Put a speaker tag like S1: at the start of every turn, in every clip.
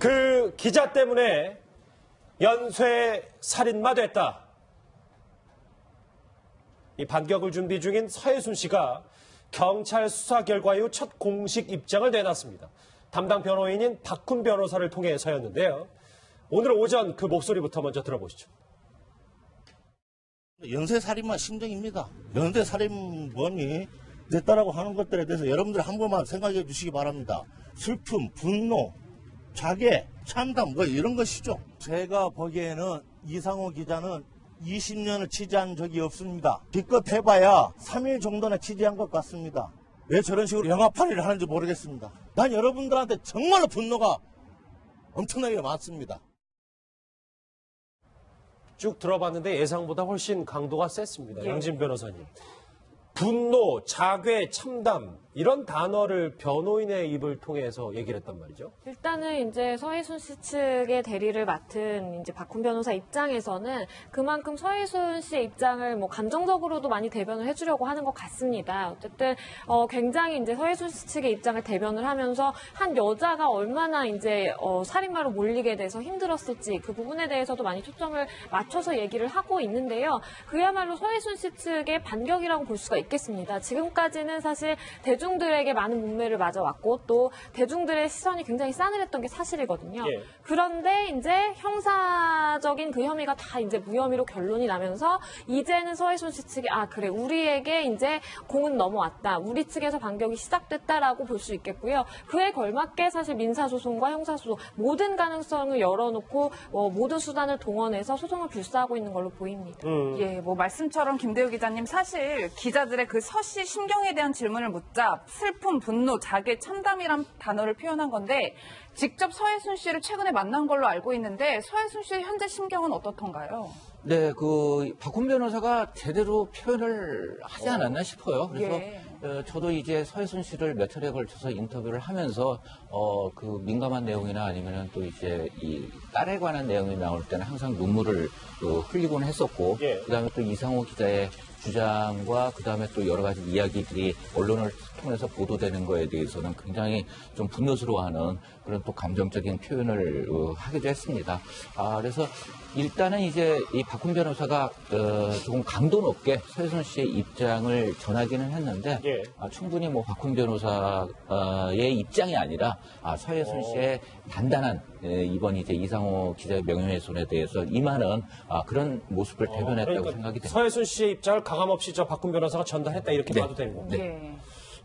S1: 그 기자 때문에 연쇄 살인마 됐다. 이 반격을 준비 중인 서혜순 씨가 경찰 수사 결과 이후 첫 공식 입장을 내놨습니다. 담당 변호인인 박훈 변호사를 통해서였는데요. 오늘 오전 그 목소리부터 먼저 들어보시죠.
S2: 연쇄살인마 심정입니다. 연쇄살인범이 됐다라고 하는 것들에 대해서 여러분들 한 번만 생각해 주시기 바랍니다. 슬픔, 분노, 자괴, 참담 뭐 이런 것이죠. 제가 보기에는 이상호 기자는 20년을 취재한 적이 없습니다. 기껏 해봐야 3일 정도나 취재한 것 같습니다. 왜 저런 식으로 영화팔이를 하는지 모르겠습니다. 난 여러분들한테 정말로 분노가 엄청나게 많습니다.
S1: 쭉 들어봤는데 예상보다 훨씬 강도가 셌습니다. 양진 변호사님. 분노, 자괴, 참담 이런 단어를 변호인의 입을 통해서 얘기를 했단 말이죠.
S3: 일단은 이제 서혜순 씨 측의 대리를 맡은 이제 박훈 변호사 입장에서는 그만큼 서혜순 씨의 입장을 뭐 감정적으로도 많이 대변을 해주려고 하는 것 같습니다. 어쨌든 어 굉장히 이제 서혜순 씨 측의 입장을 대변을 하면서 한 여자가 얼마나 이제 어 살인마로 몰리게 돼서 힘들었을지 그 부분에 대해서도 많이 초점을 맞춰서 얘기를 하고 있는데요. 그야말로 서혜순 씨 측의 반격이라고 볼 수가 있겠습니다. 지금까지는 사실 대중 들에게 많은 문매를 맞아왔고 또 대중들의 시선이 굉장히 싸늘했던 게 사실이거든요.
S1: 예.
S3: 그런데 이제 형사적인 그 혐의가 다 이제 무혐의로 결론이 나면서 이제는 서해순 씨 측이 아 그래 우리에게 이제 공은 넘어왔다. 우리 측에서 반격이 시작됐다라고 볼 수 있겠고요. 그에 걸맞게 사실 민사소송과 형사소송 모든 가능성을 열어놓고 어, 모든 수단을 동원해서 소송을 불사하고 있는 걸로 보입니다.
S4: 예, 뭐 말씀처럼 김대우 기자님 사실 기자들의 그 서씨 심경에 대한 질문을 묻자 슬픔, 분노, 자괴, 참담이란 단어를 표현한 건데 직접 서혜순 씨를 최근에 만난 걸로 알고 있는데 서혜순 씨의 현재 심경은 어떻던가요?
S5: 네, 그 박훈 변호사가 제대로 표현을 하지 않았나 싶어요. 그래서
S4: 예.
S5: 어, 저도 이제 서혜순 씨를 몇 차례 걸쳐서 인터뷰를 하면서 어, 그 민감한 내용이나 아니면은 또 이제 이 딸에 관한 내용이 나올 때는 항상 눈물을 어, 흘리곤 했었고
S1: 예.
S5: 그다음에 또 이상호 기자의 주장과 그 다음에 또 여러 가지 이야기들이 언론을 통해서 보도되는 거에 대해서는 굉장히 좀 분노스러워하는 그런 또 감정적인 표현을 어, 하기도 했습니다. 아, 그래서 일단은 이제 이 박훈 변호사가 어, 조금 강도 높게 서혜순 씨의 입장을 전하기는 했는데
S1: 예.
S5: 아, 충분히 뭐 박훈 변호사의 입장이 아니라 아, 서혜순 씨의 단단한 예, 이번 이제 이상호 기자의 명예훼손에 대해서 임하는 아, 그런 모습을 대변했다고
S1: 그러니까
S5: 생각이 됩니다.
S1: 서혜순 씨의 입장을 가감없이 저 박훈 변호사가 전달했다 이렇게
S5: 네.
S1: 봐도 되는 겁니다.
S4: 예.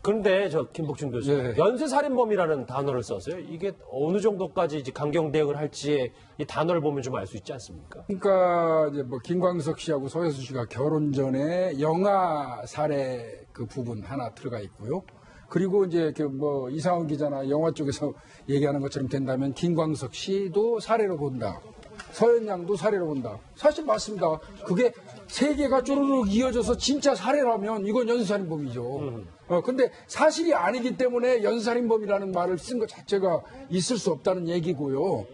S1: 그런데 저 김복준 교수
S6: 예.
S1: 연쇄살인범이라는 단어를 썼어요. 이게 어느 정도까지 이제 강경 대응을 할지 이 단어를 보면 좀 알 수 있지 않습니까?
S6: 그러니까 이제 뭐 김광석 씨하고 소혜수 씨가 결혼 전에 영아 살해 그 부분 하나 들어가 있고요. 그리고 이제 그 뭐 이상훈 기자나 영화 쪽에서 얘기하는 것처럼 된다면 김광석 씨도 사례로 본다. 서현 양도 사례로 본다. 사실 맞습니다. 그게 세 개가 쪼르륵 이어져서 진짜 사례라면 이건 연쇄살인범이죠. 어, 근데 사실이 아니기 때문에 연쇄살인범이라는 말을 쓴 것 자체가 있을 수 없다는 얘기고요.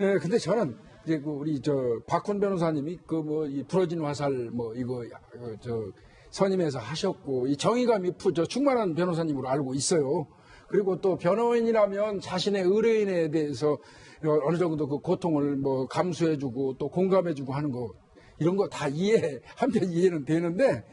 S6: 예, 근데 저는 이제 그 우리 저 박훈 변호사님이 그 뭐 이 부러진 화살 뭐 이거 어, 저 선임해서 하셨고 이 정의감이 푸- 저 충만한 변호사님으로 알고 있어요. 그리고 또 변호인이라면 자신의 의뢰인에 대해서 어, 어느 정도 그 고통을 뭐 감수해주고 또 공감해주고 하는 거 이런 거 다 이해 한편 이해는 되는데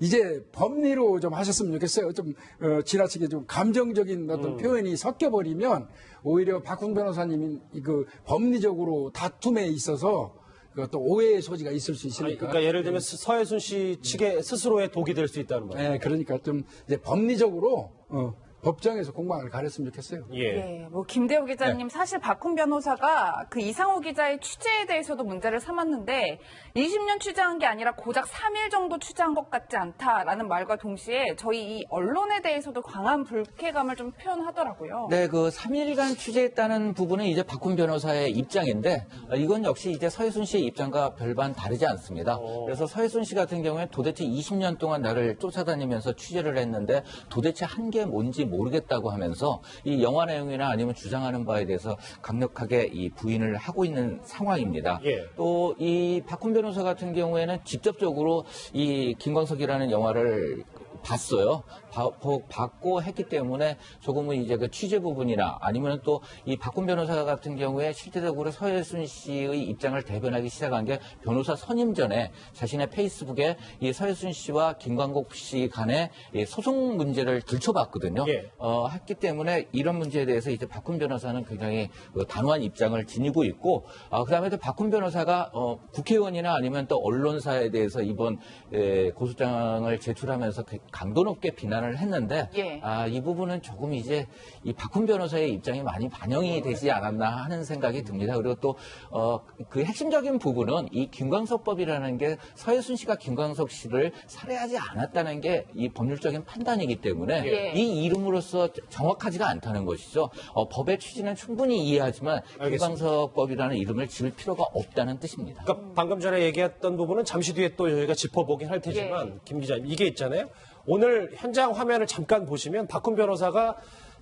S6: 이제 법리로 좀 하셨으면 좋겠어요. 좀 어, 지나치게 좀 감정적인 어떤 표현이 섞여 버리면 오히려 박훈 변호사님이 그 법리적으로 다툼에 있어서 그또 오해의 소지가 있을 수
S1: 아니,
S6: 있으니까.
S1: 그러니까 예를 들면 스- 서혜순 씨 측의 스스로의 독이 될 수 있다는 말이에요.
S6: 네, 그러니까 좀 이제 법리적으로 어, 법정에서 공방을 가렸으면 좋겠어요.
S1: 예.
S4: 예, 뭐 김대우 기자님
S1: 네.
S4: 사실 박훈 변호사가 그 이상호 기자의 취재에 대해서도 문제를 삼았는데 20년 취재한 게 아니라 고작 3일 정도 취재한 것 같지 않다라는 말과 동시에 저희 이 언론에 대해서도 강한 불쾌감을 좀 표현하더라고요.
S5: 네, 그 3일간 취재했다는 부분은 이제 박훈 변호사의 입장인데 어, 이건 역시 이제 서혜순 씨의 입장과 별반 다르지 않습니다. 그래서 서혜순 씨 같은 경우에 도대체 20년 동안 나를 쫓아다니면서 취재를 했는데 도대체 한 게 뭔지 모르겠다고 하면서 이 영화 내용이나 아니면 주장하는 바에 대해서 강력하게 이 부인을 하고 있는 상황입니다.
S1: 예.
S5: 또 이 박훈 변호사 같은 경우에는 직접적으로 이 김광석이라는 영화를 봤어요. 바- 봤고 했기 때문에 조금은 이제 그 취재 부분이나 아니면 또 이 박훈 변호사 같은 경우에 실제적으로 서예순 씨의 입장을 대변하기 시작한 게 변호사 선임 전에 자신의 페이스북에 이 서예순 씨와 김광국 씨 간의 이 소송 문제를 들춰봤거든요.
S1: 예.
S5: 어, 했기 때문에 이런 문제에 대해서 이제 박훈 변호사는 굉장히 그 단호한 입장을 지니고 있고, 어, 그 다음에 또 박훈 변호사가 어, 국회의원이나 아니면 또 언론사에 대해서 이번 에, 고소장을 제출하면서 그 강도 높게 비난을 했는데,
S4: 예.
S5: 아, 이 부분은 조금 이제 이 박훈 변호사의 입장이 많이 반영이 되지 않았나 하는 생각이 듭니다. 그리고 또, 어, 그 핵심적인 부분은 이 김광석법이라는 게 서해순 씨가 김광석 씨를 살해하지 않았다는 게 이 법률적인 판단이기 때문에
S4: 예.
S5: 이 이름으로서 정확하지가 않다는 것이죠. 어, 법의 취지는 충분히 이해하지만. 김광석법이라는 이름을 지을 필요가 없다는 뜻입니다.
S1: 그러니까 방금 전에 얘기했던 부분은 잠시 뒤에 또 저희가 짚어보긴 할 테지만 김 기자님 이게 있잖아요. 오늘 현장 화면을 잠깐 보시면 박훈 변호사가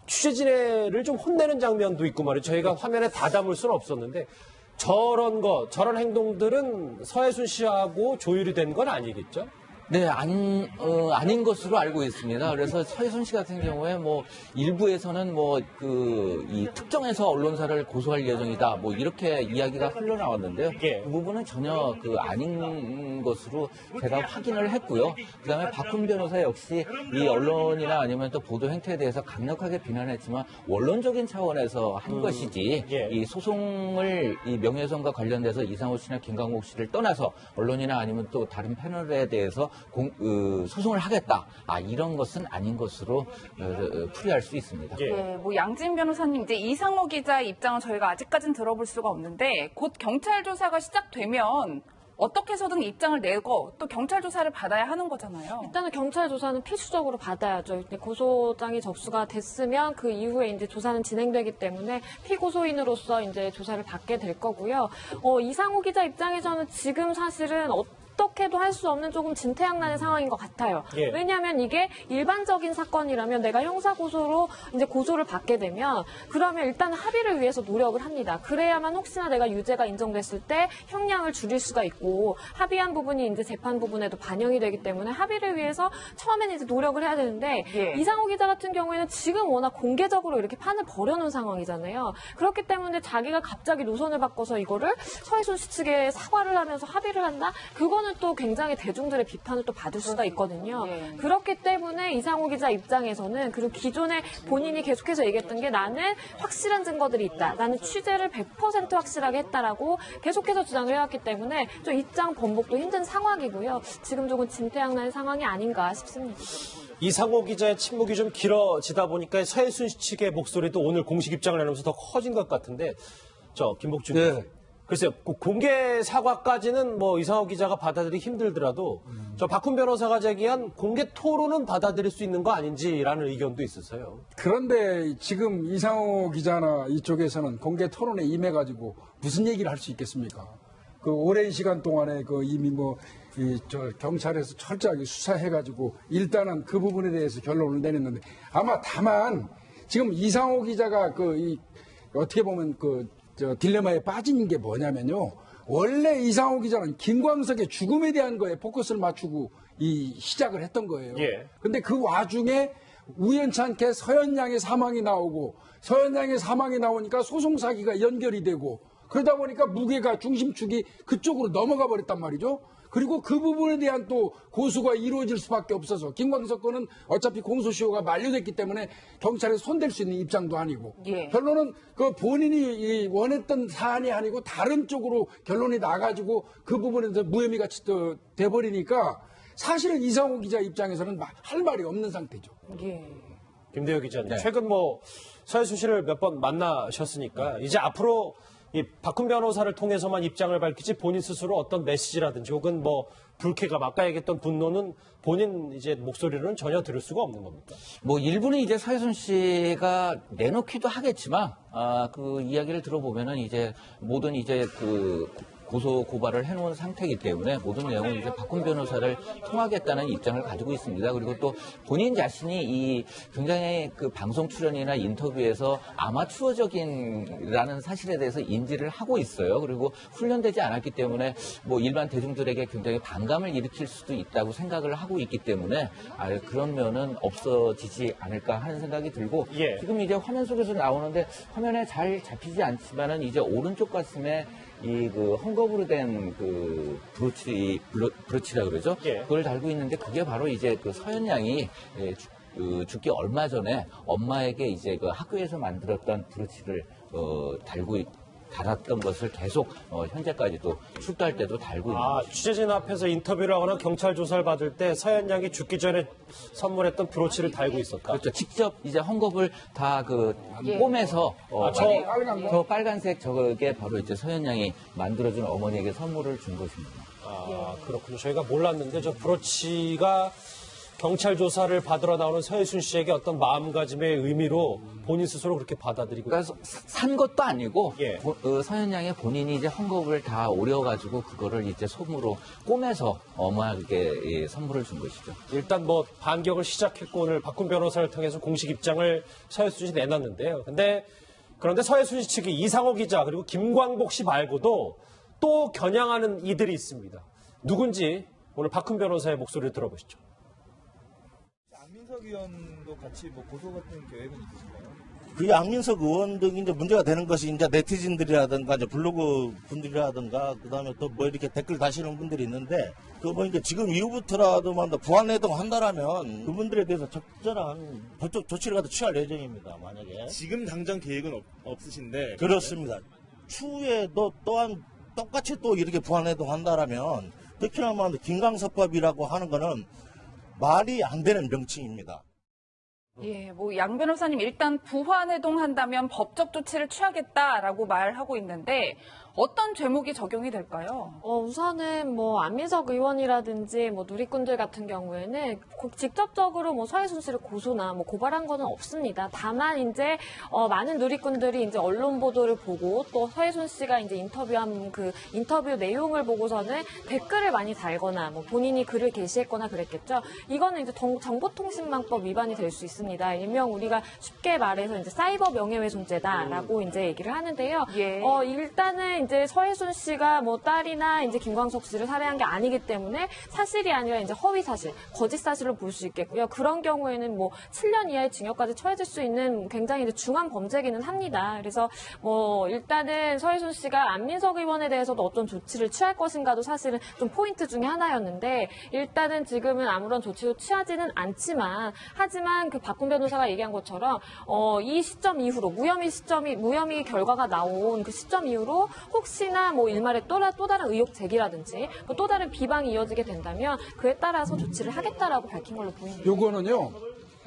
S1: 취재진을 좀 혼내는 장면도 있고 말이죠. 저희가 화면에 다 담을 수는 없었는데 저런 거 저런 행동들은 서해순 씨하고 조율이 된 건 아니겠죠?
S5: 네, 안, 어, 아닌 것으로 알고 있습니다. 그래서 서혜순 씨 같은 경우에 뭐 일부에서는 뭐 그 이 특정해서 언론사를 고소할 예정이다 뭐 이렇게 이야기가 흘러나왔는데요.
S1: 예.
S5: 그 부분은 전혀 그 아닌 것으로 제가 확인을 했고요. 그다음에 박훈 변호사 역시 이 언론이나 아니면 또 보도 행태에 대해서 강력하게 비난했지만 원론적인 차원에서 한 것이지
S1: 예.
S5: 이 소송을 이 명예훼손과 관련돼서 이상호 씨나 김광욱 씨를 떠나서 언론이나 아니면 또 다른 패널에 대해서 공- 어, 소송을 하겠다. 아 이런 것은 아닌 것으로 어, 어, 풀이할 수 있습니다.
S1: 예.
S4: 네, 뭐 양진 변호사님 이제 이상호 기자의 입장은 저희가 아직까지는 들어볼 수가 없는데 곧 경찰 조사가 시작되면 어떻게 해서든 입장을 내고 또 경찰 조사를 받아야 하는 거잖아요.
S3: 일단은 경찰 조사는 필수적으로 받아야죠. 고소장이 접수가 됐으면 그 이후에 이제 조사는 진행되기 때문에 피고소인으로서 이제 조사를 받게 될 거고요. 어, 이상호 기자 입장에서는 지금 사실은 어 떻게도 할 수 없는 조금 진퇴양난의 상황인 것 같아요.
S1: 예.
S3: 왜냐하면 이게 일반적인 사건이라면 내가 형사 고소로 이제 고소를 받게 되면 그러면 일단 합의를 위해서 노력을 합니다. 그래야만 혹시나 내가 유죄가 인정됐을 때 형량을 줄일 수가 있고 합의한 부분이 이제 재판 부분에도 반영이 되기 때문에 합의를 위해서 처음에는 이제 노력을 해야 되는데
S4: 예.
S3: 이상호 기자 같은 경우에는 지금 워낙 공개적으로 이렇게 판을 벌여놓은 상황이잖아요. 그렇기 때문에 자기가 갑자기 노선을 바꿔서 이거를 서해순 씨 측에 사과를 하면서 합의를 한다? 그거는 또 굉장히 대중들의 비판을 또 받을 수가 있거든요.
S4: 예.
S3: 그렇기 때문에 이상호 기자 입장에서는 그리고 기존에 본인이 계속해서 얘기했던 게 나는 확실한 증거들이 있다. 나는 취재를 100% 확실하게 했다라고 계속해서 주장을 해왔기 때문에 좀 입장 번복도 힘든 상황이고요. 지금 조금 진퇴양난의 상황이 아닌가 싶습니다.
S1: 이상호 기자의 침묵이 좀 길어지다 보니까 서해순 씨 측의 목소리도 오늘 공식 입장을 내면서 더 커진 것 같은데 저 김복준
S6: 네.
S1: 글쎄요 그 공개 사과까지는 뭐 이상호 기자가 받아들이기 힘들더라도 저 박훈 변호사가 제기한 공개 토론은 받아들일 수 있는 거 아닌지라는 의견도 있었어요.
S6: 그런데 지금 이상호 기자나 이쪽에서는 공개 토론에 임해가지고 무슨 얘기를 할 수 있겠습니까? 그 오랜 시간 동안에 그 이미 뭐, 이, 저, 경찰에서 철저하게 수사해가지고 일단은 그 부분에 대해서 결론을 내렸는데 아마 다만 지금 이상호 기자가 그, 이, 어떻게 보면 그, 저, 딜레마에 빠진 게 뭐냐면요. 원래 이상호 기자는 김광석의 죽음에 대한 거에 포커스를 맞추고 이 시작을 했던 거예요.
S1: 예.
S6: 근데 그 와중에 우연찮게 서현양의 사망이 나오고 서현양의 사망이 나오니까 소송 사기가 연결이 되고 그러다 보니까 무게가 중심축이 그쪽으로 넘어가 버렸단 말이죠. 그리고 그 부분에 대한 또 고수가 이루어질 수밖에 없어서 김광석 건은 어차피 공소시효가 만료됐기 때문에 경찰에 손댈 수 있는 입장도 아니고
S4: 예.
S6: 결론은 그 본인이 이 원했던 사안이 아니고 다른 쪽으로 결론이 나가지고 그 부분에서 무혐의가 또 돼버리니까 사실은 이상호 기자 입장에서는 마- 할 말이 없는 상태죠.
S4: 예.
S1: 김대호 기자님
S5: 네.
S1: 최근 뭐 서해순 씨를 몇 번 만나셨으니까 이제 앞으로 이 박훈 변호사를 통해서만 입장을 밝히지 본인 스스로 어떤 메시지라든지 혹은 뭐 불쾌감 아까 얘기했던 분노는 본인 이제 목소리로는 전혀 들을 수가 없는 겁니까?
S5: 뭐 일부는 이제 서혜순 씨가 내놓기도 하겠지만 아, 그 이야기를 들어보면은 이제 모든 이제 그 고소 고발을 해놓은 상태이기 때문에 모든 내용을 이제 박훈 변호사를 통하겠다는 입장을 가지고 있습니다. 그리고 또 본인 자신이 이 굉장히 그 방송 출연이나 인터뷰에서 아마추어적인라는 사실에 대해서 인지를 하고 있어요. 그리고 훈련되지 않았기 때문에 뭐 일반 대중들에게 굉장히 반감을 일으킬 수도 있다고 생각을 하고 있기 때문에 아, 그런 면은 없어지지 않을까 하는 생각이 들고
S1: 예.
S5: 지금 이제 화면 속에서 나오는데 화면에 잘 잡히지 않지만은 이제 오른쪽 가슴에 이 그 헝겊으로 된 그 브로치 브로, 브로치라 그러죠.
S1: 예.
S5: 그걸 달고 있는데 그게 바로 이제 그 서현 양이 예, 죽- 그 죽기 얼마 전에 엄마에게 이제 그 학교에서 만들었던 브로치를 어, 달고 있- 달았던 것을 계속 어, 현재까지도 출두할 때도 달고 있는
S1: 아, 취재진 앞에서 인터뷰를 하거나 경찰 조사를 받을 때 서현 양이 죽기 전에 선물했던 브로치를 달고 있었다.
S5: 그렇죠. 직접 이제 헝겊을 다그 꿰매서 어,
S1: 아, 저
S6: 빨간 거?
S5: 저 빨간색 저게 바로 이제 서현 양이 만들어준 어머니에게 선물을 준 것입니다.
S1: 아, 그렇군요. 저희가 몰랐는데 저 브로치가 경찰 조사를 받으러 나오는 서혜순 씨에게 어떤 마음가짐의 의미로 본인 스스로 그렇게 받아들이고
S5: 그러니까 산 것도 아니고
S1: 예.
S5: 보- 어, 서현 양이 본인이 이제 헝겊을 다 오려가지고 그거를 이제 솜으로 꼬매서 어머니에게 예, 선물을 준 것이죠.
S1: 일단 뭐 반격을 시작했고 오늘 박훈 변호사를 통해서 공식 입장을 서혜순 씨 내놨는데요. 근데 그런데 서혜순 씨 측이 이상호 기자 그리고 김광복 씨 말고도 또 겨냥하는 이들이 있습니다. 누군지 오늘 박훈 변호사의 목소리를 들어보시죠.
S7: 안민석 의원도 같이 뭐 고소 같은 계획은 있으신가요?
S2: 그 양민석 의원 등이 이제 문제가 되는 것이 이제 네티즌들이라든가 이제 블로그 분들이라든가 그다음에 또 뭐 이렇게 댓글 다시는 분들이 있는데 그뭐 이제 지금 이후부터라도만 더 부안 해동 한다라면 그분들에 대해서 적절한 법적 조치를 갖다 취할 예정입니다. 만약에
S7: 지금 당장 계획은 없, 없으신데
S2: 그렇습니다. 추후에도 또한 똑같이 또 이렇게 부안 해동 한다라면 특히나 김강섭법이라고 하는 거는 말이 안 되는 명칭입니다.
S4: 예, 뭐 양 변호사님 일단 부환해동 한다면 법적 조치를 취하겠다라고 말하고 있는데 어떤 죄목이 적용이 될까요?
S3: 어, 우선은 뭐 안민석 의원이라든지 뭐 누리꾼들 같은 경우에는 고- 직접적으로 뭐 서해순 씨를 고소나 뭐 고발한 거는 없습니다. 다만 이제 어, 많은 누리꾼들이 이제 언론 보도를 보고 또 서해순 씨가 이제 인터뷰한 그 인터뷰 내용을 보고서는 댓글을 많이 달거나 뭐 본인이 글을 게시했거나 그랬겠죠. 이거는 이제 정- 정보통신망법 위반이 될 수 있습니다. 일명 우리가 쉽게 말해서 이제 사이버 명예훼손죄다라고 이제 얘기를 하는데요.
S4: 예.
S3: 어, 일단은 이제 서혜순 씨가 뭐 딸이나 이제 김광석 씨를 살해한 게 아니기 때문에 사실이 아니라 이제 허위 사실, 거짓 사실로 볼 수 있겠고요. 그런 경우에는 뭐 7년 이하의 징역까지 처해질 수 있는 굉장히 이제 중한 범죄기는 합니다. 그래서 뭐 일단은 서혜순 씨가 안민석 의원에 대해서도 어떤 조치를 취할 것인가도 사실은 좀 포인트 중에 하나였는데 일단은 지금은 아무런 조치도 취하지는 않지만 하지만 그 박훈 변호사가 얘기한 것처럼 어, 이 시점 이후로 무혐의 시점이 무혐의 결과가 나온 그 시점 이후로 혹시나 뭐 일말의 또, 다- 또 다른 의혹 제기라든지 뭐또 다른 비방이 이어지게 된다면 그에 따라서 조치를 하겠다라고 밝힌 걸로 보입니다.
S6: 요거는요.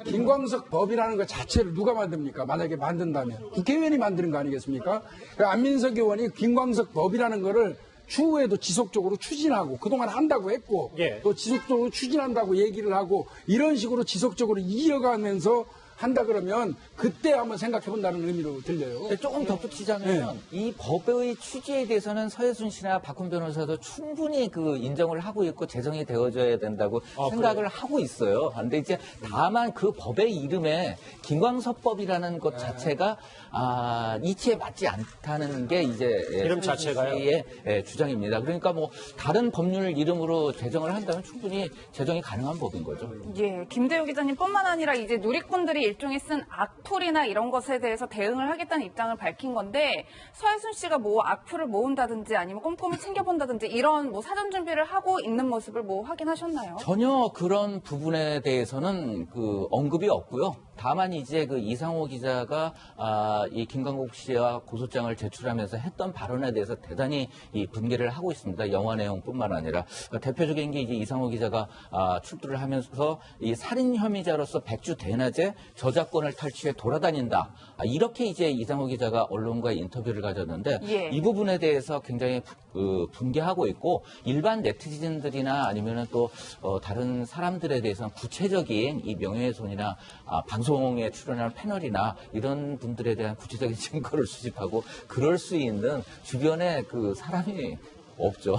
S6: 김광석 법이라는 것 자체를 누가 만듭니까? 만약에 만든다면 국회의원이 만드는 거 아니겠습니까? 그 안민석 의원이 김광석 법이라는 거를 추후에도 지속적으로 추진하고 그동안 한다고 했고
S1: 예.
S6: 또 지속적으로 추진한다고 얘기를 하고 이런 식으로 지속적으로 이어가면서 한다 그러면 그때 한번 생각해 본다는 의미로 들려요.
S5: 조금 덧붙이자면 이 법의 취지에 대해서는 서혜순 씨나 박훈 변호사도 충분히 그 인정을 하고 있고 제정이 되어져야 된다고 생각을 하고 있어요. 근데 이제 다만 그 법의 이름에 김광섭법이라는 것 자체가 아, 이치에 맞지 않다는 게 이제 예,
S1: 이름 자체가요?
S5: 씨의 예, 주장입니다. 그러니까 뭐 다른 법률 이름으로 제정을 한다면 충분히 제정이 가능한 법인 거죠.
S4: 예, 김대우 기자님뿐만 아니라 이제 누리꾼들이 일종의 쓴 악플이나 이런 것에 대해서 대응을 하겠다는 입장을 밝힌 건데 서혜순 씨가 뭐 악플을 모은다든지 아니면 꼼꼼히 챙겨본다든지 이런 뭐 사전 준비를 하고 있는 모습을 뭐 확인하셨나요?
S5: 전혀 그런 부분에 대해서는 그 언급이 없고요. 다만 이제 그 이상호 기자가 아, 이 김광국 씨와 고소장을 제출하면서 했던 발언에 대해서 대단히 이 분개를 하고 있습니다. 영화 내용뿐만 아니라 대표적인 게 이제 이상호 기자가 아, 출두를 하면서 이 살인 혐의자로서 백주 대낮에 저작권을 탈취해 돌아다닌다. 아, 이렇게 이제 이상호 기자가 언론과 인터뷰를 가졌는데
S4: 예.
S5: 이 부분에 대해서 굉장히 부- 그 분개하고 있고 일반 네티즌들이나 아니면은 또 어, 다른 사람들에 대해서는 구체적인 이 명예훼손이나 아, 방송 에 출연하는 패널이나 이런 분들에 대한 구체적인 증거를 수집하고 그럴 수 있는 주변에 그 사람이 없죠.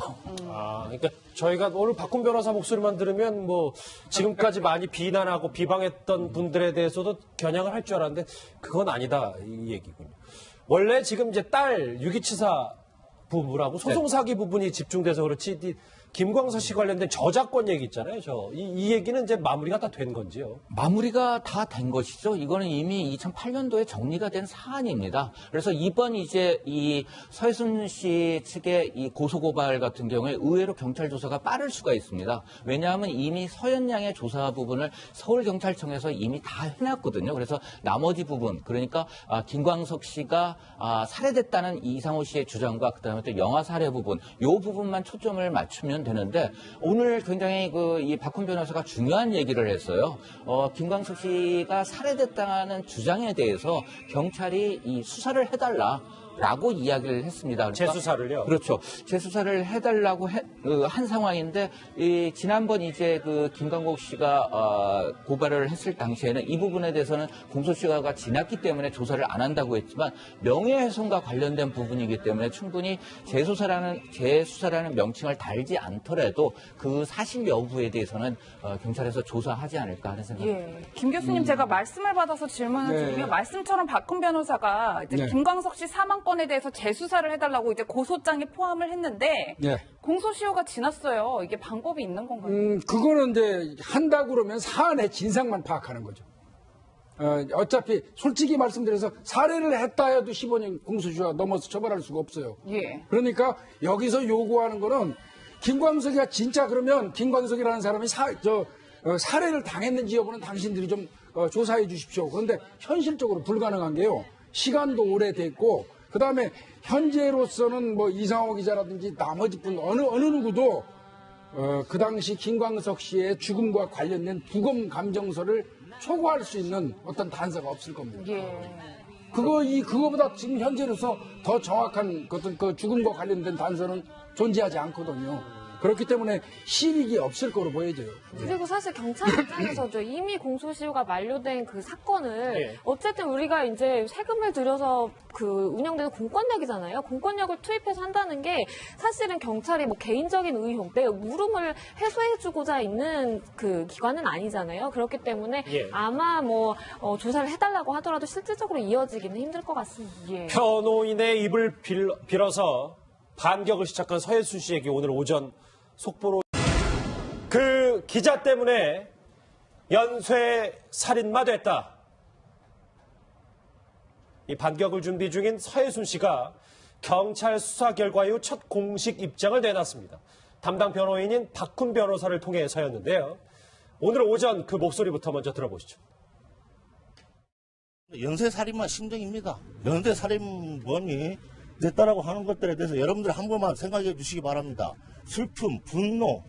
S1: 아, 그러니까 저희가 오늘 박훈 변호사 목소리만 들으면 뭐 지금까지 많이 비난하고 비방했던 분들에 대해서도 겨냥을 할 줄 알았는데 그건 아니다 이 얘기군요. 원래 지금 이제 딸 유기치사 부부라고 소송 사기 부분이 집중돼서 그렇지 이 김광석 씨 관련된 저작권 얘기 있잖아요. 저이이 얘기는 이제 마무리가 다 된 건지요.
S5: 마무리가 다 된 것이죠. 이거는 이미 2008년도에 정리가 된 사안입니다. 그래서 이번 이제 이 서해순 씨 측의 이 고소고발 같은 경우에 의외로 경찰 조사가 빠를 수가 있습니다. 왜냐하면 이미 서현 양의 조사 부분을 서울경찰청에서 이미 다 해놨거든요. 그래서 나머지 부분, 그러니까 아, 김광석 씨가 아, 살해됐다는 이상호 씨의 주장과 그다음에 또 영화 살해 부분, 요 부분만 초점을 맞추면 되는데 오늘 굉장히 그 이 박훈 변호사가 중요한 얘기를 했어요. 어, 김광석 씨가 살해됐다는 주장에 대해서 경찰이 이 수사를 해달라. 라고 이야기를 했습니다. 그러니까
S1: 재수사를요?
S5: 그렇죠. 재수사를 해달라고 해- 그, 한 상황인데 이 지난번 이제 그 김광국 씨가 어, 고발을 했을 당시에는 이 부분에 대해서는 공소시효가 지났기 때문에 조사를 안 한다고 했지만 명예훼손과 관련된 부분이기 때문에 충분히 재수사라는 재수사라는 명칭을 달지 않더라도 그 사실 여부에 대해서는 어, 경찰에서 조사하지 않을까 하는 생각입니다.
S4: 예. 김 교수님 제가 말씀을 받아서 질문을
S6: 네.
S4: 드리면 말씀처럼 박훈 변호사가 이제
S6: 네.
S4: 김광석 씨 사망 건에 대해서 재수사를 해달라고 이제 고소장에 포함을 했는데
S6: 네.
S4: 공소시효가 지났어요. 이게 방법이 있는 건가요?
S6: 음, 그거는 이제 한다 그러면 사안의 진상만 파악하는 거죠. 어, 어차피 솔직히 말씀드려서 살해를 했다 해도 15년 공소시효가 넘어서 처벌할 수가 없어요.
S4: 예.
S6: 그러니까 여기서 요구하는 거는 김광석이가 진짜 그러면 김광석이라는 사람이 사, 저, 어, 살해를 당했는지 여부는 당신들이 좀 어, 조사해 주십시오. 그런데 현실적으로 불가능한 게요. 시간도 오래됐고 그 다음에 현재로서는 뭐 이상호 기자라든지 나머지 분 어느 어느 누구도 어, 그 당시 김광석 씨의 죽음과 관련된 부검 감정서를 초과할 수 있는 어떤 단서가 없을 겁니다.
S4: 예.
S6: 그거 이 그거보다 지금 현재로서 더 정확한 어떤 그 죽음과 관련된 단서는 존재하지 않거든요. 그렇기 때문에 실익이 없을 거로 보여져요.
S3: 그리고 사실 경찰 입장에서도 이미 공소시효가 만료된 그 사건을
S1: 예.
S3: 어쨌든 우리가 이제 세금을 들여서 그 운영되는 공권력이잖아요. 공권력을 투입해서 한다는 게 사실은 경찰이 뭐 개인적인 의혹, 내 물음을 해소해주고자 있는 그 기관은 아니잖아요. 그렇기 때문에
S1: 예.
S3: 아마 뭐 어, 조사를 해달라고 하더라도 실질적으로 이어지기는 힘들 것 같습니다.
S4: 예.
S1: 변호인의 입을 빌- 빌어서 반격을 시작한 서혜순 씨에게 오늘 오전 속보로 그 기자 때문에 연쇄 살인마 됐다. 이 반격을 준비 중인 서혜순 씨가 경찰 수사 결과 이후 첫 공식 입장을 내놨습니다. 담당 변호인인 박훈 변호사를 통해서였는데요. 오늘 오전 그 목소리부터 먼저 들어보시죠.
S2: 연쇄살인마 심정입니다. 연쇄살인범이 내 딸하고 하는 것들에 대해서 여러분들 한 번만 생각해 주시기 바랍니다. 슬픔, 분노,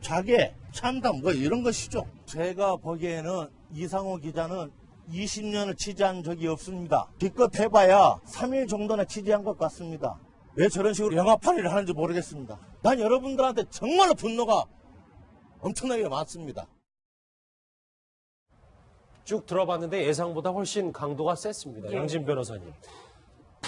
S2: 자괴, 참담 뭐 이런 것이죠. 제가 보기에는 이상호 기자는 20년을 취재한 적이 없습니다. 기껏 해봐야 3일 정도나 취재한 것 같습니다. 왜 저런 식으로 영화팔이를 하는지 모르겠습니다. 난 여러분들한테 정말로 분노가 엄청나게 많습니다.
S1: 쭉 들어봤는데 예상보다 훨씬 강도가 셌습니다. 양진 변호사님.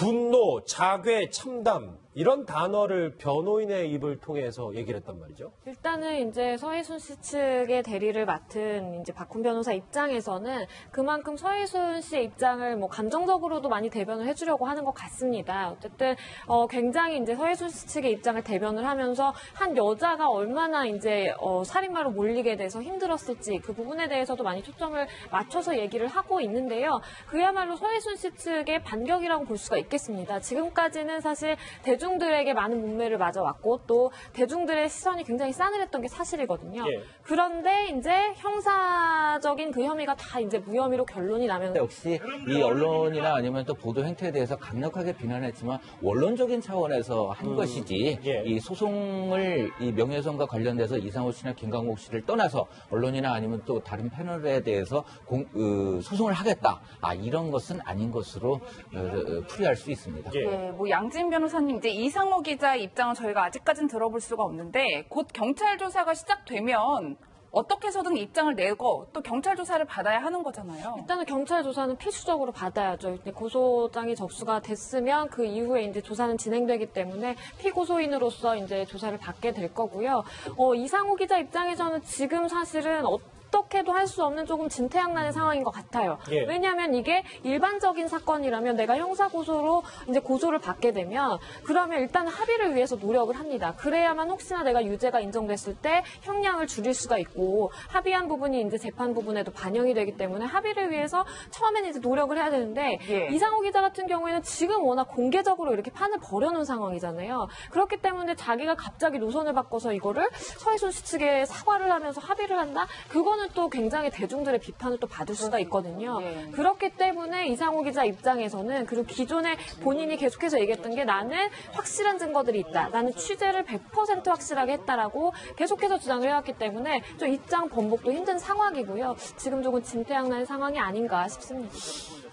S1: 분노, 자괴, 참담 이런 단어를 변호인의 입을 통해서 얘기를 했단 말이죠.
S3: 일단은 이제 서해순 씨 측의 대리를 맡은 이제 박훈 변호사 입장에서는 그만큼 서해순 씨의 입장을 뭐 감정적으로도 많이 대변을 해주려고 하는 것 같습니다. 어쨌든 어 굉장히 이제 서해순 씨 측의 입장을 대변을 하면서 한 여자가 얼마나 이제 어 살인마로 몰리게 돼서 힘들었을지 그 부분에 대해서도 많이 초점을 맞춰서 얘기를 하고 있는데요. 그야말로 서해순 씨 측의 반격이라고 볼 수가 있 겠습니다. 지금까지는 사실 대중들에게 많은 문매를 맞아왔고 또 대중들의 시선이 굉장히 싸늘했던 게 사실이거든요.
S1: 예.
S3: 그런데 이제 형사적인 그 혐의가 다 이제 무혐의로 결론이 나면서
S5: 역시 이 언론이나 아니면 또 보도 행태에 대해서 강력하게 비난했지만 원론적인 차원에서 한 것이지
S1: 예.
S5: 이 소송을 이 명예훼손과 관련돼서 이상호 씨나 김광욱 씨를 떠나서 언론이나 아니면 또 다른 패널에 대해서 공- 어, 소송을 하겠다 아 이런 것은 아닌 것으로 어, 어, 풀이할 수 있습니다.
S1: 예.
S4: 예, 뭐 양진 변호사님 이제 이상호 기자의 입장은 저희가 아직까지는 들어볼 수가 없는데 곧 경찰 조사가 시작되면 어떻게 해서든 입장을 내고 또 경찰 조사를 받아야 하는 거잖아요.
S3: 일단은 경찰 조사는 필수적으로 받아야죠. 고소장이 접수가 됐으면 그 이후에 이제 조사는 진행되기 때문에 피고소인으로서 이제 조사를 받게 될 거고요. 어, 이상호 기자 입장에서는 지금 사실은 어 떻게도 할 수 없는 조금 진퇴양난의 상황인 것 같아요.
S1: 예.
S3: 왜냐하면 이게 일반적인 사건이라면 내가 형사 고소로 이제 고소를 받게 되면 그러면 일단 합의를 위해서 노력을 합니다. 그래야만 혹시나 내가 유죄가 인정됐을 때 형량을 줄일 수가 있고 합의한 부분이 이제 재판 부분에도 반영이 되기 때문에 합의를 위해서 처음에는 이제 노력을 해야 되는데
S4: 예.
S3: 이상호 기자 같은 경우에는 지금 워낙 공개적으로 이렇게 판을 벌여놓은 상황이잖아요. 그렇기 때문에 자기가 갑자기 노선을 바꿔서 이거를 서해순 씨 측에 사과를 하면서 합의를 한다? 그거는 또 굉장히 대중들의 비판을 또 받을 수가 있거든요.
S4: 예.
S3: 그렇기 때문에 이상호 기자 입장에서는 그리고 기존에 본인이 계속해서 얘기했던 게 나는 확실한 증거들이 있다. 나는 취재를 100% 확실하게 했다라고 계속해서 주장을 해왔기 때문에 좀 입장 번복도 힘든 상황이고요. 지금 조금 진퇴양난의 상황이 아닌가 싶습니다.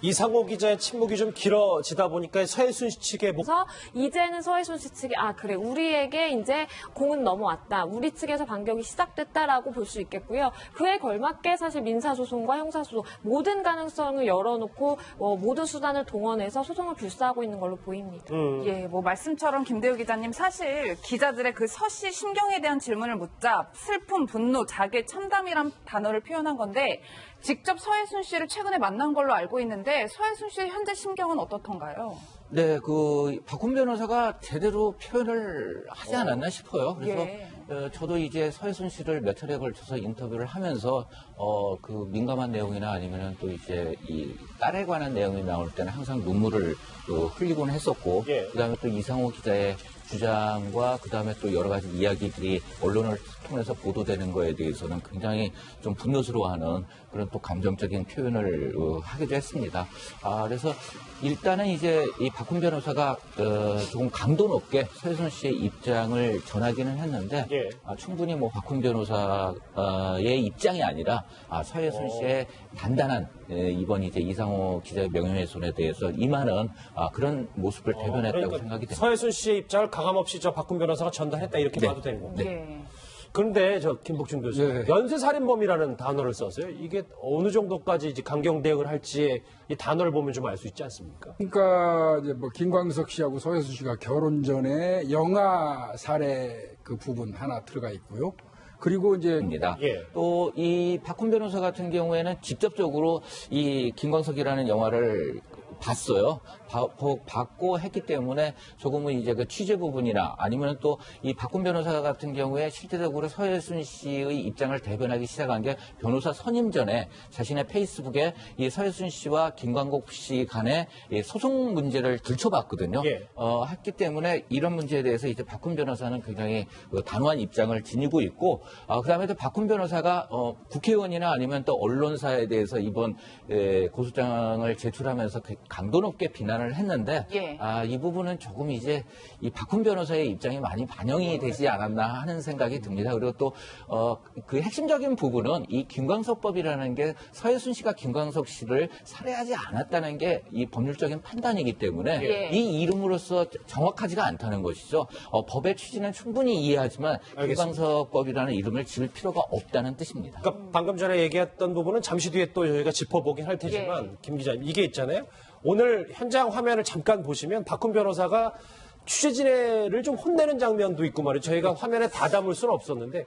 S1: 이상호 기자의 침묵이 좀 길어지다 보니까 서해순 씨 측의 목-
S3: 그래서 이제는 서해순 씨 측이 아 그래. 우리에게 이제 공은 넘어왔다. 우리 측에서 반격이 시작됐다라고 볼 수 있겠고요. 그에 걸맞게 사실 민사소송과 형사소송 모든 가능성을 열어놓고 어, 모든 수단을 동원해서 소송을 불사하고 있는 걸로 보입니다.
S4: 예, 뭐 말씀처럼 김대우 기자님 사실 기자들의 그 서씨 심경에 대한 질문을 묻자 슬픔, 분노, 자괴, 참담이란 단어를 표현한 건데 직접 서해순 씨를 최근에 만난 걸로 알고 있는데 서해순 씨의 현재 심경은 어떻던가요?
S5: 네, 그 박훈 변호사가 제대로 표현을 하지 않았나 싶어요. 그래서
S4: 예.
S5: 어, 저도 이제 서해순 씨를 몇 차례 걸쳐서 인터뷰를 하면서 어, 그 민감한 내용이나 아니면은 또 이제 이 딸에 관한 내용이 나올 때는 항상 눈물을 어, 흘리곤 했었고
S1: 예.
S5: 그다음에 또 이상호 기자의 주장과 그 다음에 또 여러 가지 이야기들이 언론을 통해서 보도되는 거에 대해서는 굉장히 좀 분노스러워하는 그런 또 감정적인 표현을 어, 하기도 했습니다. 아, 그래서 일단은 이제 이 박훈 변호사가 어, 조금 강도 높게 서해순 씨의 입장을 전하기는 했는데
S1: 예.
S5: 아, 충분히 뭐 박훈 변호사의 입장이 아니라 아, 서해순 씨의 단단한 예, 이번 이제 이상호 기자의 명예훼손에 대해서 임하는 아, 그런 모습을 대변했다고
S1: 그러니까
S5: 생각이 됩니다.
S1: 서해순 씨의 입장을 가감없이 저 박훈 변호사가 전달했다 이렇게
S5: 네.
S1: 봐도 되는 겁니다.
S4: 예.
S1: 그런데 저 김복준 교수
S6: 예.
S1: 연쇄살인범이라는 단어를 썼어요. 이게 어느 정도까지 이제 강경 대응을 할지 이 단어를 보면 좀 알 수 있지 않습니까?
S6: 그러니까 이제 뭐 김광석 씨하고 서혜수 씨가 결혼 전에 영아 살해 그 부분 하나 들어가 있고요. 그리고 이제
S5: 입니다.
S1: 예.
S5: 또이 박훈 변호사 같은 경우에는 직접적으로 이 김광석이라는 영화를 봤어요. 봤고 했기 때문에 조금은 이제 그 취재 부분이나 아니면 또 이 박훈 변호사 같은 경우에 실제적으로 서해순 씨의 입장을 대변하기 시작한 게 변호사 선임 전에 자신의 페이스북에 이 서해순 씨와 김광국 씨 간의 이 소송 문제를 들춰봤거든요.
S1: 예.
S5: 어, 했기 때문에 이런 문제에 대해서 이제 박훈 변호사는 굉장히 그 단호한 입장을 지니고 있고, 어, 그 다음에 또 박훈 변호사가 어, 국회의원이나 아니면 또 언론사에 대해서 이번 에, 고소장을 제출하면서 그 강도 높게 비난을 했는데,
S4: 예.
S5: 아, 이 부분은 조금 이제 이 박훈 변호사의 입장이 많이 반영이 되지 않았나 하는 생각이 듭니다. 그리고 또, 어, 그 핵심적인 부분은 이 김광석법이라는 게 서해순 씨가 김광석 씨를 살해하지 않았다는 게 이 법률적인 판단이기 때문에
S4: 예.
S5: 이 이름으로서 정확하지가 않다는 것이죠. 어, 법의 취지는 충분히 이해하지만. 김광석법이라는 이름을 지을 필요가 없다는 뜻입니다.
S1: 그러니까 방금 전에 얘기했던 부분은 잠시 뒤에 또 저희가 짚어보긴 할 테지만
S4: 예.
S1: 김 기자님 이게 있잖아요. 오늘 현장 화면을 잠깐 보시면 박훈 변호사가 취재진을 좀 혼내는 장면도 있고 말이죠. 저희가 화면에 다 담을 수는 없었는데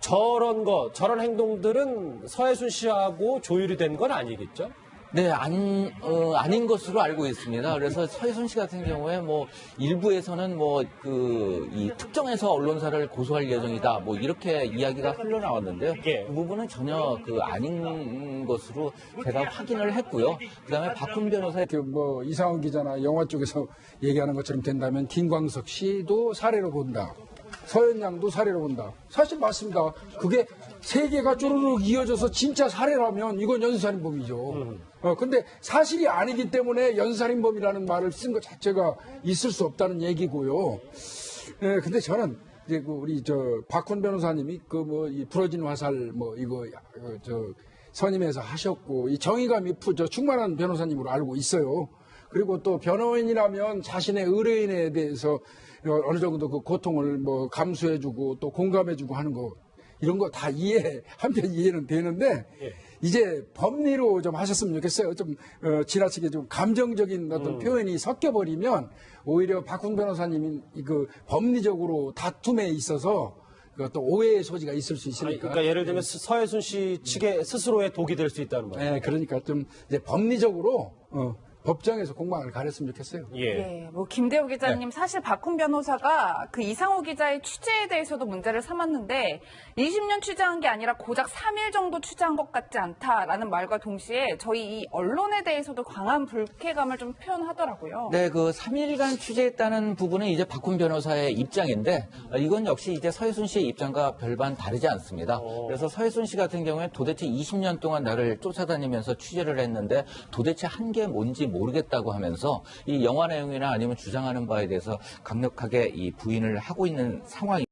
S1: 저런 거 저런 행동들은 서해순 씨하고 조율이 된 건 아니겠죠?
S5: 네, 안, 어, 아닌 것으로 알고 있습니다. 그래서 서혜순 씨 같은 경우에 뭐 일부에서는 뭐 그 이 특정해서 언론사를 고소할 예정이다 뭐 이렇게 이야기가 흘러나왔는데요.
S1: 예.
S5: 그 부분은 전혀 그 아닌 것으로 제가 확인을 했고요. 그다음에 박훈 변호사의
S6: 그뭐 이상훈 기자나 영화 쪽에서 얘기하는 것처럼 된다면 김광석 씨도 사례로 본다. 서현양도 사례로 본다. 사실 맞습니다. 그게 세 개가 쪼르륵 이어져서 진짜 사례라면 이건 연쇄살인범이죠. 어, 근데 사실이 아니기 때문에 연쇄살인범이라는 말을 쓴 것 자체가 있을 수 없다는 얘기고요. 예, 근데 저는 이제 그 우리 저 박훈 변호사님이 그 뭐 이 부러진 화살 뭐 이거 어, 저 선임해서 하셨고 이 정의감이 푸- 저 충만한 변호사님으로 알고 있어요. 그리고 또 변호인이라면 자신의 의뢰인에 대해서 어느 정도 그 고통을 뭐 감수해주고 또 공감해주고 하는 거 이런 거 다 이해 한편 이해는 되는데
S1: 예.
S6: 이제 법리로 좀 하셨으면 좋겠어요. 좀 어, 지나치게 좀 감정적인
S1: 음.
S6: 어떤 표현이 섞여 버리면 오히려 박훈 변호사님이 그 법리적으로 다툼에 있어서 그또 오해의 소지가 있을 수
S1: 아니,
S6: 있으니까.
S1: 그러니까 예를 들면 스- 서해순 씨 측의 스스로의 독이 될 수 있다는 말이에요.
S6: 네, 그러니까 좀 이제 법리적으로 어, 법정에서 공방을 가렸으면 좋겠어요.
S1: 예.
S4: 예, 뭐 김대호 기자님 사실 박훈 변호사가 그 이상호 기자의 취재에 대해서도 문제를 삼았는데 20년 취재한 게 아니라 고작 3일 정도 취재한 것 같지 않다라는 말과 동시에 저희 이 언론에 대해서도 강한 불쾌감을 좀 표현하더라고요.
S5: 네, 그 3일간 취재했다는 부분은 이제 박훈 변호사의 입장인데 어, 이건 역시 이제 서해순 씨의 입장과 별반 다르지 않습니다. 그래서 서해순 씨 같은 경우에 도대체 20년 동안 나를 쫓아다니면서 취재를 했는데 도대체 한 게 뭔지 모르겠다고 하면서 이 영화 내용이나 아니면 주장하는 바에 대해서 강력하게 이 부인을 하고 있는 상황입니다.